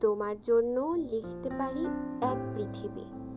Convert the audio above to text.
তোমার জন্য লিখতে পারি এক পৃথিবী।